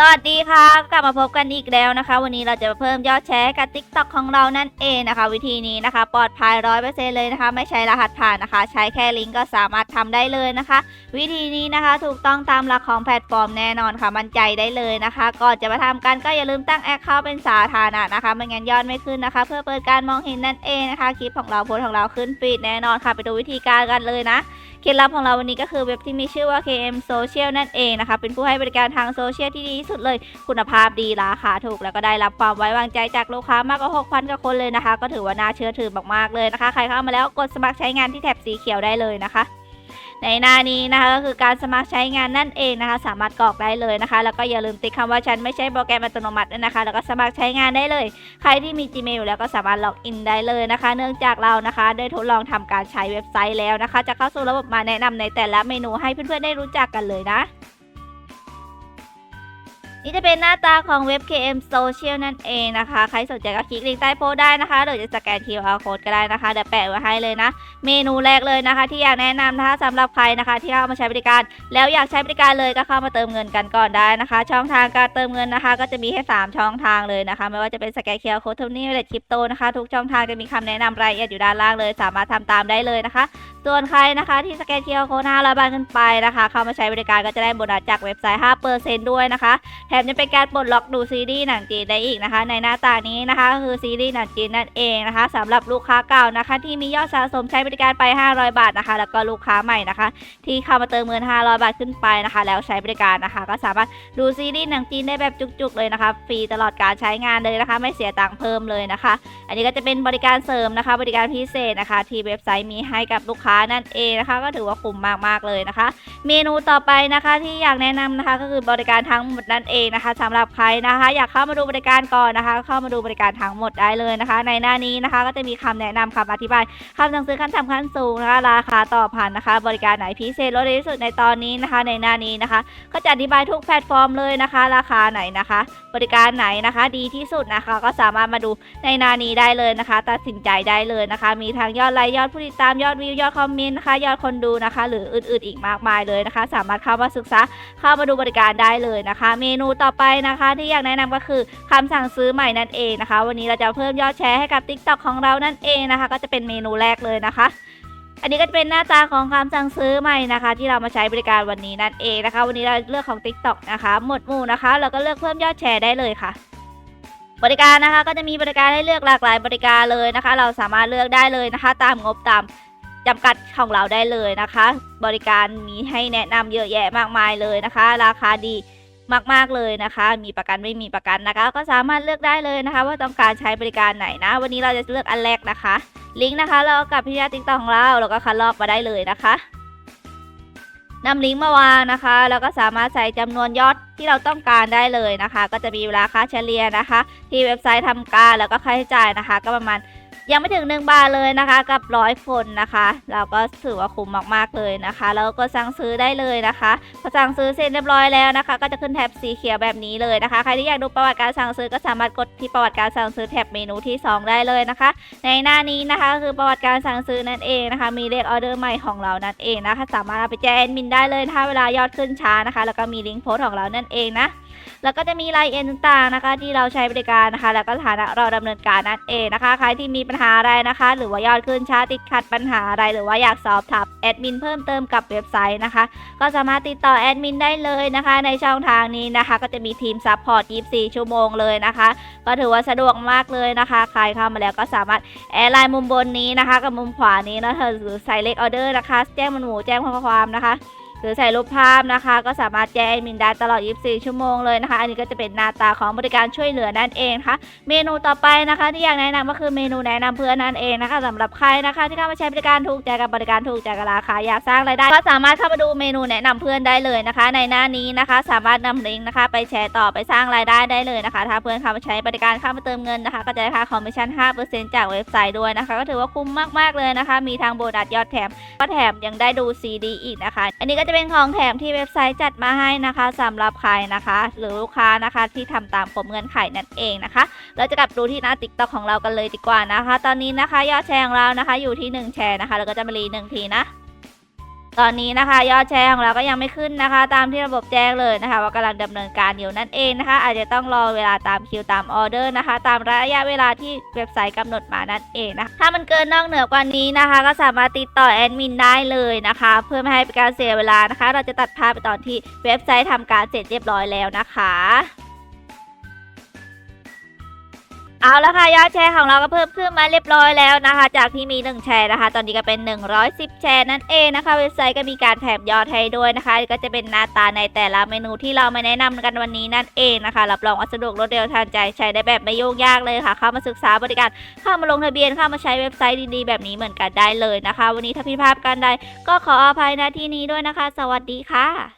สวัสดีค่ะกลับมาพบกันอีกแล้วนะคะ วันนี้เราจะมาเพิ่มยอดแชร์กับ TikTok ของเรานั่นเองนะคะ วิธีนี้นะคะ ปลอดภัยร้อยเปอร์เซ็นเลยนะคะ ไม่ใช้รหัสผ่านนะคะ ใช้แค่ลิงก์ก็สามารถทำได้เลยนะคะ วิธีนี้นะคะถูกต้องตามหลักของแพลตฟอร์มแน่นอนค่ะมั่นใจได้เลยนะคะ ก่อนจะมาทำกันก็อย่าลืมตั้งแอคเคาท์เป็นสาธารณะนะคะไม่งั้นยอดไม่ขึ้นนะคะ เพื่อเปิดการมองเห็นนั่นเองนะคะคลิปของเราโพสของเราขึ้นฟีดแน่นอนค่ะ ไปดูวิธีการกันเลยนะเคล็ดลับของเราวันนี้ก็คือเว็บที่มีชื่อว่า KM Social นั่นเองนะคะเป็นผู้ให้บริการทางโซเชียลที่ดีสุดเลย คุณภาพดีราคาถูกแล้วก็ได้รับความไว้วางใจจากลูกค้ามากกว่า 6,000กว่าคนเลยนะคะ ก็ถือว่าน่าเชื่อถือมากๆเลยนะคะ ใครเข้ามาแล้วกดสมัครใช้งานที่แถบสีเขียวได้เลยนะคะในหน้านี้นะคะก็คือการสมัครใช้งานนั่นเองนะคะ สามารถกรอกได้เลยนะคะ แล้วก็อย่าลืมติดคำว่าฉันไม่ใช่โปรแกรมอัตโนมัตินะคะ แล้วก็สมัครใช้งานได้เลย ใครที่มี Gmail อยู่แล้วก็สามารถล็อกอินได้เลยนะคะ เนื่องจากเรานะคะ ได้ทดลองทำการใช้เว็บไซต์แล้วนะคะ จะเข้าสู่ระบบมาแนะนำในแต่ละเมนูให้เพื่อนๆได้รู้จักกันเลยนะ นี่จะเป็นหน้าตาของเว็บ KM Social นั่นเองนะคะ ใครสนใจก็คลิกลิงก์ใต้โพสได้นะคะหรือจะสแกน QR code ก็ได้นะคะเดี๋ยวแปะไว้ให้เลยนะ เมนูแรกเลยนะคะ ที่อยากแนะนำนะคะสำหรับใครนะคะ ที่เข้ามาใช้บริการ แล้วอยากใช้บริการเลยก็เข้ามาเติมเงินกันก่อนได้นะคะ ช่องทางการเติมเงินนะคะ ก็จะมีแค่3ช่องทางเลยนะคะ ไม่ว่าจะเป็นสแกน QR code เทนี่และคริปโตนะคะทุกช่องทางจะมีคำแนะนำรายละเอียดอยู่ด้านล่างเลย สามารถทำตามได้เลยนะคะส่วนใครนะคะที่สแกน QR code 500บาทขึ้นไปนะคะ เข้ามาใช้บริการก็จะได้โบนัสจากเว็บไซต์5%ด้วยนะคะแถมยังเป็นการปลดล็อกดูซีรีส์หนังจีนได้อีกนะคะ ในหน้าตานี้นะคะก็คือซีรีส์หนังจีนนั่นเองนะคะสำหรับลูกค้าเก่านะคะ ที่มียอดสะสมใช้บริการไป 500 บาทนะคะ แล้วก็ลูกค้าใหม่นะคะ ที่เข้ามาเติมเงิน 500 บาทขึ้นไปนะคะ แล้วใช้บริการนะคะ ก็สามารถดูซีรีส์หนังจีนได้แบบจุกๆเลยนะคะฟรีตลอดการใช้งานเลยนะคะ ไม่เสียตังค์เพิ่มเลยนะคะ อันนี้ก็จะเป็นบริการเสริมนะคะ บริการพิเศษนะคะ ที่เว็บไซต์มีให้กับลูกค้านั่นเองนะคะ ก็ถือว่าคุ้มมากๆเลยนะคะ เมนูต่อไปนะคะที่อยากแนะนำนะคะ ก็คือบริการทั้งหมดนั่นเองนะคะสำหรับใครนะคะ อยากเข้ามาดูบริการก่อนนะคะ เข้ามาดูบริการทั้งหมดได้เลยนะคะ ในหน้านี้นะคะ ก็จะมีคำแนะนำคำอธิบายคำสั่งซื้อขั้นต่ำขั้นสูงนะคะ ราคาต่อพันนะคะ บริการไหนพิเศษลดที่สุดในตอนนี้นะคะ ในหน้านี้นะคะ ก็จะอธิบายทุกแพลตฟอร์มเลยนะคะ ราคาไหนนะคะ บริการไหนนะคะ ดีที่สุดนะคะ ก็สามารถมาดูในหน้านี้ได้เลยนะคะ ตัดสินใจได้เลยนะคะ มีทั้งยอดไลค์ยอดผู้ติดตามยอดวิวยอดคอมเมนต์นะคะ ยอดคนดูนะคะ หรืออื่นๆ อีกมากมายเลยนะคะ สามารถเข้ามาศึกษาเข้ามาดูบริการได้เลยนะคะ เมนูต่อไปนะคะ ที่อยากแนะนำก็คือคำสั่งซื้อใหม่นั่นเองนะคะ วันนี้เราจะเพิ่มยอดแชร์ให้กับ TikTok ของเรานั่นเองนะคะ ก็จะเป็นเมนูแรกเลยนะคะ อันนี้ก็จะเป็นหน้าตาของคำสั่งซื้อใหม่นะคะ ที่เรามาใช้บริการวันนี้นั่นเองนะคะ วันนี้เราเลือกของ TikTok นะคะหมวดหมู่นะคะเราก็เลือกเพิ่มยอดแชร์ได้เลยค่ะบริการนะคะก็จะมีบริการให้เลือกหลากหลายบริการเลยนะคะ เราสามารถเลือกได้เลยนะคะ ตามงบตามจำกัดของเราได้เลยนะคะ บริการมีให้แนะนำเยอะแยะมากมายเลยนะคะ ราคาดี มาก ๆ เลยนะคะ มีประกันไม่มีประกันนะคะ ก็สามารถเลือกได้เลยนะคะ ว่าต้องการใช้บริการไหนนะ วันนี้เราจะเลือกอันแรกนะคะ ลิงก์นะคะ เรากับพิยาติ๊กตอกของเราแล้วก็คัดลอกมาได้เลยนะคะนำลิงก์มาวางนะคะ แล้วก็สามารถใส่จำนวนยอดที่เราต้องการได้เลยนะคะ ก็จะมีเวลาค่าเฉลี่ยนะคะ ที่เว็บไซต์ทำการแล้วก็ค่าใช้จ่ายนะคะ ก็ประมาณ ยังไม่ถึง 1 บาทเลยนะคะกับร้อยคนนะคะ เราก็ถือว่าคุ้มมากๆเลยนะคะแล้วก็สั่งซื้อได้เลยนะคะพอสั่งซื้อเสร็จเรียบร้อยแล้วนะคะ ก็จะขึ้นแท็บสีเขียวแบบนี้เลยนะคะใครที่อยากดูประวัติการสั่งซื้อก็สามารถกดที่ประวัติการสั่งซื้อแท็บเมนูที่ 2 ได้เลยนะคะ ในหน้านี้นะคะก็คือประวัติการสั่งซื้อนั่นเองนะคะ มีเลขออเดอร์ใหม่ของเรานั่นเองนะคะ สามารถเอาไปแจ้งแอดมินได้เลยนะคะเวลายอดขึ้นช้านะคะ แล้วก็มีลิงก์โพสต์ของเรานั่นเองนะ แล้วก็จะมีรายละเอียดต่างๆนะคะ ที่เราใช้บริการนะคะ แล้วก็ฐานะเราดำเนินการนั่นเองนะคะ ใครที่มีปัญหาอะไรนะคะ หรือว่ายอดขึ้นช้าติดขัดปัญหาอะไร หรือว่าอยากสอบถามแอดมินเพิ่มเติมกับเว็บไซต์นะคะ ก็สามารถติดต่อแอดมินได้เลยนะคะ ในช่องทางนี้นะคะ ก็จะมีทีมซัพพอร์ต 24 ชั่วโมงเลยนะคะ ก็ถือว่าสะดวกมากเลยนะคะ ใครเข้ามาแล้วก็สามารถแอดไลน์มุมบนนี้นะคะ กับมุมขวานี้นะเธอหรือใส่เลขออเดอร์นะคะ แจ้งมันหมูแจ้งข้อความนะคะ หรือใส่รูปภาพนะคะ ก็สามารถแจ้งแอดมินได้ตลอด 24 ชั่วโมงเลยนะคะ อันนี้ก็จะเป็นหน้าตาของบริการช่วยเหลือนั่นเองนะคะเมนูต่อไปนะคะ ที่อยากแนะนำก็คือเมนูแนะนำเพื่อนนั่นเองนะคะสำหรับใครนะคะ ที่เข้ามาใช้บริการถูกใจกับบริการถูกใจกับราคาอยากสร้างรายได้ก็สามารถเข้ามาดูเมนูแนะนำเพื่อนได้เลยนะคะ ในหน้านี้นะคะ สามารถนำลิงก์นะคะ ไปแชร์ต่อไปสร้างรายได้ได้เลยนะคะ ถ้าเพื่อนเข้ามาใช้บริการเข้ามาเติมเงินนะคะ ก็จะได้ค่าคอมมิชชั่น 5%จากเว็บไซต์ด้วยนะคะ ก็ถือว่าคุ้มมากๆเลยนะคะ มีทางโบนัสยอดแถมก็แถมยังได้ดูซีดีอีกนะคะ อันนี้ก็จะเป็นของแถมที่เว็บไซต์จัดมาให้นะคะสำหรับใครนะคะ หรือลูกค้านะคะที่ทำตามกรบเงื่อนไขนั่นเองนะคะ เราจะกลับดูที่หน้าติ๊กต็อกของเรากันเลยดีกว่านะคะ ตอนนี้นะคะยอดแชร์ของเรานะคะ อยู่ที่ 1 แชร์นะคะแล้วก็จะมารีหนึ่งทีนะ ตอนนี้นะคะ ยอดแชร์ของเราก็ยังไม่ขึ้นนะคะ ตามที่ระบบแจ้งเลยนะคะ ว่ากำลังดำเนินการอยู่นั่นเองนะคะ อาจจะต้องรอเวลาตามคิวตามออเดอร์นะคะ ตามระยะเวลาที่เว็บไซต์กำหนดมานั่นเองนะคะถ้ามันเกินนอกเหนือกว่านี้นะคะ ก็สามารถติดต่อแอดมินได้เลยนะคะ เพื่อไม่ให้เป็นการเสียเวลานะคะ เราจะตัดภาพไปตอนที่เว็บไซต์ทำการเสร็จเรียบร้อยแล้วนะคะ เอาละค่ะยอดแชร์ของเราก็เพิ่มขึ้นมาเรียบร้อยแล้วนะคะ จากที่มี 1 แชร์นะคะ ตอนนี้ก็เป็น 110 แชร์นั่นเองนะคะ เว็บไซต์ก็มีการแถมยอดให้ด้วยนะคะ ก็จะเป็นหน้าตาในแต่ละเมนูที่เรามาแนะนำกันวันนี้นั่นเองนะคะรับรองว่าสะดวกรวดเร็วทันใจใช้ได้แบบไม่ยุ่งยากเลยค่ะ เข้ามาศึกษาบริการเข้ามาลงทะเบียนเข้ามาใช้เว็บไซต์ดีๆ แบบนี้เหมือนกันได้เลยนะคะ วันนี้ถ้าผิดพลาดกันใดก็ขออภัยณที่นี้ด้วยนะคะ สวัสดีค่ะ